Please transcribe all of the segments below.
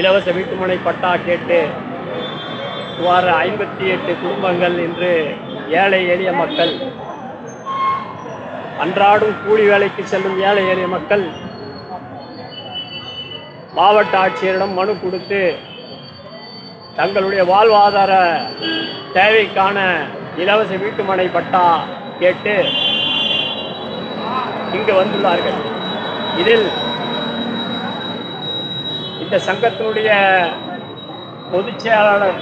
இலவச வீட்டுமனை பட்டா கேட்டு சுமார் ஐம்பத்தி எட்டு குடும்பங்கள் இன்று ஏழை எளிய மக்கள் அன்றாடும் கூலி வேலைக்கு செல்லும் ஏழை எளிய மக்கள் மாவட்ட ஆட்சியரிடம் மனு கொடுத்து தங்களுடைய வாழ்வாதார தேவைக்கான இலவச வீட்டுமனை பட்டா கேட்டு இங்கு வந்துள்ளார்கள். இதில் இந்த சங்கத்தினுடைய பொதுச் செயலாளர்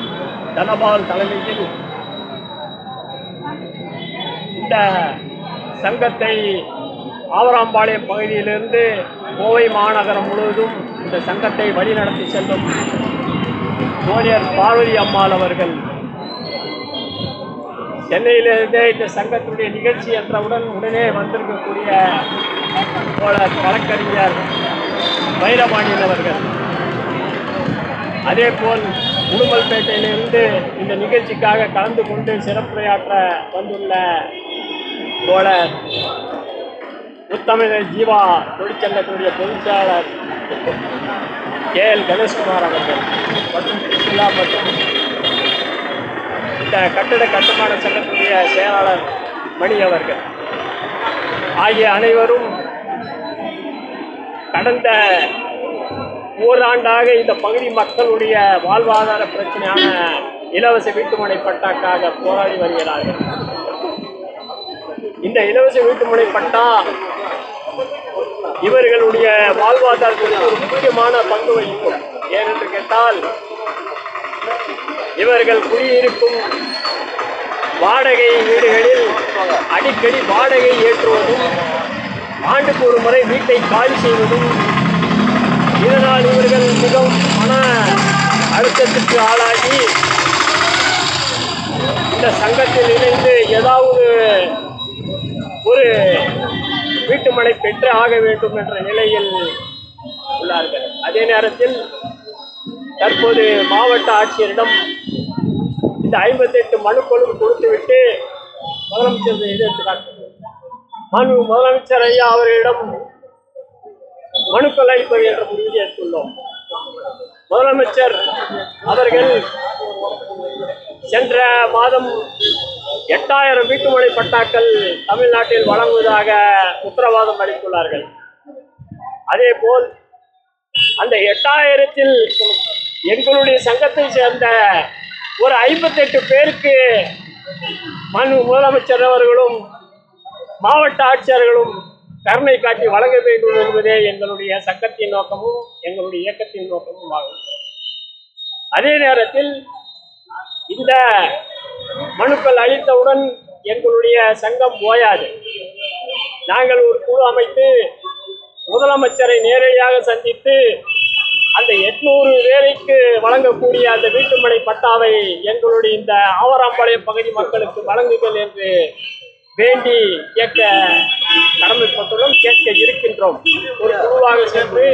தனபால் தலைமையில் இந்த சங்கத்தை ஆவராம்பாளையம் பகுதியிலிருந்து கோவை மாநகரம் முழுவதும் இந்த சங்கத்தை வழிநடத்தி செல்லும் ஜோனியர் பார்வதி அம்மாள் அவர்கள். சென்னையிலிருந்தே இந்த சங்கத்தினுடைய நிகழ்ச்சி என்றவுடன் உடனே வந்திருக்கக்கூடிய வழக்கறிஞர் வைரபாண்டியன் அவர்கள் அதே போல் உடுமல்பேட்டையிலிருந்து இந்த நிகழ்ச்சிக்காக கலந்து கொண்டு சிறப்புரையாற்ற வந்துள்ள தோழர் முத்தமிழர் ஜீவா தொழிற்சங்கத்தினுடைய பொதுச் கே எல் கணேஷ்குமார் அவர்கள் மற்றும் சுற்றுலா மற்றும் இந்த கட்டட கட்டுமான சங்கத்தினுடைய செயலாளர் மணி அவர்கள். ஆகிய அனைவரும் கடந்த ஓராண்டாக இந்த பகுதி மக்களுடைய வாழ்வாதார பிரச்சனையான இலவச வீட்டுமனை பட்டாக்காக போராடி வருகிறார்கள். இந்த இலவச வீட்டுமனை பட்டா இவர்களுடைய வாழ்வாதாரத்திற்கு ஒரு முக்கியமான பங்கு வகிக்கும். ஏனென்று கேட்டால் இவர்கள் குடியிருக்கும் வாடகை வீடுகளில் அடிக்கடி வாடகை ஏற்றுவதும் ஆண்டுக்கு ஒரு முறை வீட்டை காலி செய்வதும் இதனால் இவர்கள் மிகவும் மன அழுத்தத்திற்கு ஆளாகி இந்த சங்கத்தில் இணைந்து ஏதாவது ஒரு வீட்டுமனை பெற்று ஆக வேண்டும் என்ற நிலையில் உள்ளார்கள். அதே நேரத்தில் தற்போது மாவட்ட ஆட்சியரிடம் இந்த ஐம்பத்தெட்டு மனுக்களும் கொடுத்துவிட்டு முதலமைச்சர் எதிர்த்து காட்டும் மனு முதலமைச்சர் ஐயா அவர்களிடம் மனுக்கள் அளிப்பது என்ற முடிவு எடுத்துள்ளோம் முதலமைச்சர் அவர்கள் சென்ற மாதம் எட்டாயிரம் வீட்டுமனை பட்டாக்கள் தமிழ்நாட்டில் வழங்குவதாக உத்தரவாதம் அளித்துள்ளார்கள். அதே போல் அந்த எட்டாயிரத்தில் எங்களுடைய சங்கத்தை சேர்ந்த ஒரு ஐம்பத்தெட்டு பேருக்கு மனு முதலமைச்சர் அவர்களும் மாவட்ட ஆட்சியர்களும் கருணை காட்டி வழங்க வேண்டும் என்பதே எங்களுடைய சங்கத்தின் நோக்கமும் எங்களுடைய இயக்கத்தின் நோக்கமும் ஆகும். அதே நேரத்தில் இந்த மனுக்கள் அளித்தவுடன் எங்களுடைய சங்கம் ஓயாது. நாங்கள் ஒரு குழு அமைத்து முதலமைச்சரை நேரடியாக சந்தித்து அந்த எட்நூறு வேலைக்கு வழங்கக்கூடிய அந்த வீட்டுமனை பட்டாவை எங்களுடைய இந்த ஆவராம்பாளையம் பகுதி மக்களுக்கு வழங்குங்கள் என்று வேண்டி கேட்க கடமைப்பட்டுள்ளோம் கேட்க இருக்கின்றோம். ஒரு குழுவாக சென்று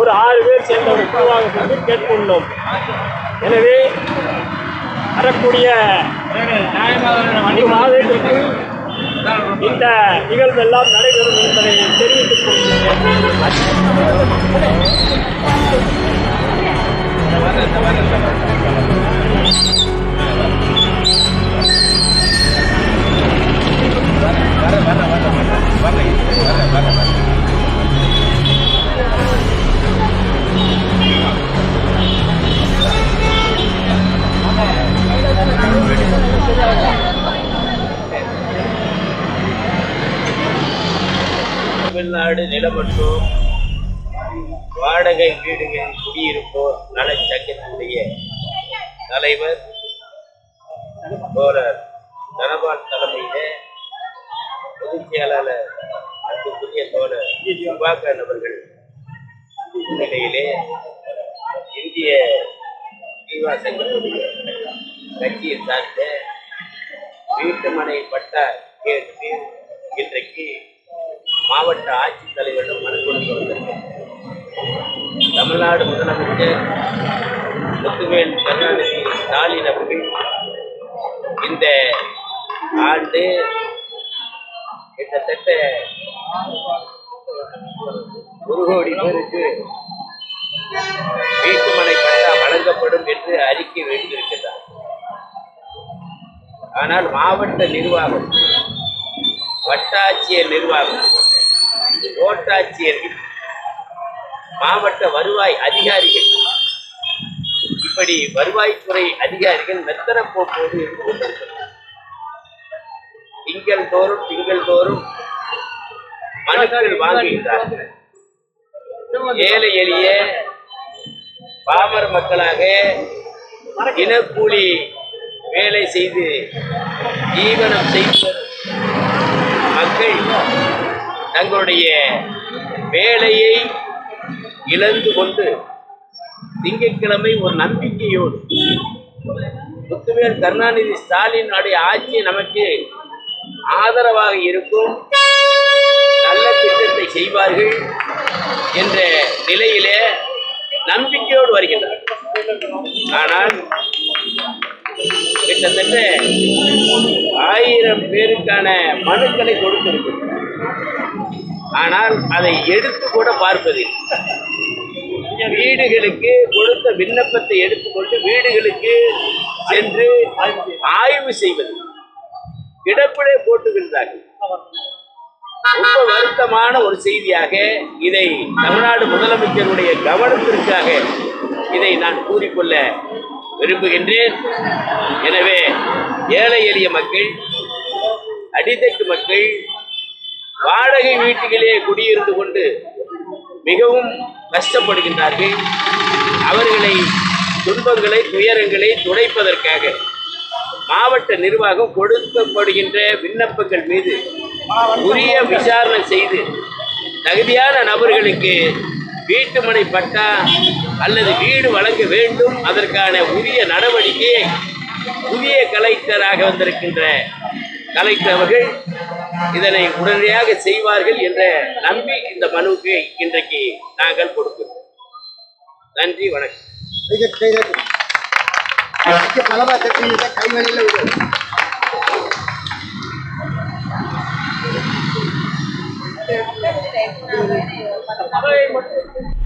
ஒரு ஆறு பேர் சேர்ந்த ஒரு குழுவாக சென்று கேட்டுள்ளோம் எனவே வரக்கூடிய மாதத்திற்கு இந்த நிகழ்வெல்லாம் நடைபெறும் என்பதை தெரிவித்துக் கொள்கிறேன். தமிழ்நாடு நிலமற்றோர் வாடகை வீடுகளில் குடியிருப்போர் நலச்சங்கத்தினுடைய தலைவர் தோழர் தனபால் தலைமையிலே பொதுச் செயலாளர் அன்புக்குரிய தோழர் சுபாகரன் அவர்கள் முன்னிலையிலே இந்திய ஜீவா சங்கத்துடைய கட்சியை சார்ந்த வீட்டுமனை பட்டா கேட்டு இன்றைக்கு மாவட்ட ஆட்சித்தலைவரிடம் மனு கொடுத்து வந்திருக்கேன் தமிழ்நாடு முதலமைச்சர் முத்துவேல் கருணாநிதி ஸ்டாலின் அவர்கள் இந்த ஆண்டு கிட்டத்தட்ட ஒரு கோடி பேருக்கு வீட்டுமனை பட்டா வழங்கப்படும் என்று அறிக்கை வெளியிட்டிருக்கிறார். ஆனால் மாவட்ட நிர்வாகம் வட்டாட்சியர் நிர்வாகம் கோட்டாட்சியர்கள் மாவட்ட வருவாய் அதிகாரிகள் இப்படி வருவாய்த்துறை அதிகாரிகள் மெத்தன போக்கோடு இருந்து கொண்டிருக்கிறார் திங்கள் தோறும் திங்கள் தோறும் மனுக்கள் வாங்குகின்றார்கள். ஏழை எளிய பாமர மக்களாக இனக்கூலி வேலை செய்து ஜீவனம் செய்து மக்கள் தங்களுடைய வேலையை இழந்து கொண்டு திங்கட்கிழமை ஒரு நம்பிக்கையோடு முத்துவேல் கருணாநிதி ஸ்டாலின் உடைய ஆட்சி நமக்கு ஆதரவாக இருக்கும் நல்ல திட்டத்தை செய்வார்கள் என்ற நிலையிலே நம்பிக்கையோடு வருகின்றார். ஆனால் கிட்டத்தட்ட ஆயிரம் பேருக்கான மனுக்களை கொடுத்திருக்கிறார். ஆனால் அதை எடுத்து கூட பார்ப்பதில்லை. வீடுகளுக்கு கொடுத்த விண்ணப்பத்தை எடுத்துக்கொண்டு வீடுகளுக்கு சென்று ஆய்வு செய்வது. கிடப்பிலே போட்டுகின்றார்கள். ரொம்ப வருத்தமான ஒரு செய்தியாக இதை தமிழ்நாடு முதலமைச்சருடைய கவனத்திற்காக இதை நான் கூறிக்கொள்ள விரும்புகின்றேன். எனவே ஏழை எளிய மக்கள் அடித்தட்டு மக்கள் வாடகை வீட்டுகளே குடியிருந்து கொண்டு மிகவும் கஷ்டப்படுகின்றார்கள். அவர்களை துன்பங்களை துயரங்களை துடைப்பதற்காக மாவட்ட நிர்வாகம் கொடுக்கப்படுகின்ற விண்ணப்பங்கள் மீது உரிய விசாரணை செய்து தகுதியான நபர்களுக்கு வீட்டுமனை பட்டா அல்லது வீடு வழங்க வேண்டும். அதற்கான உரிய நடவடிக்கையை புதிய கலெக்டராக வந்திருக்கின்ற கலெக்டர் அவர்கள் இதனை உடனடியாக செய்வார்கள் என்ற நம்பி இந்த மனுவுக்கு இன்றைக்கு நாங்கள் கொடுக்கிறோம். நன்றி வணக்கம். பலமா கட்டி கை வழியில விடு சபையை மட்டும்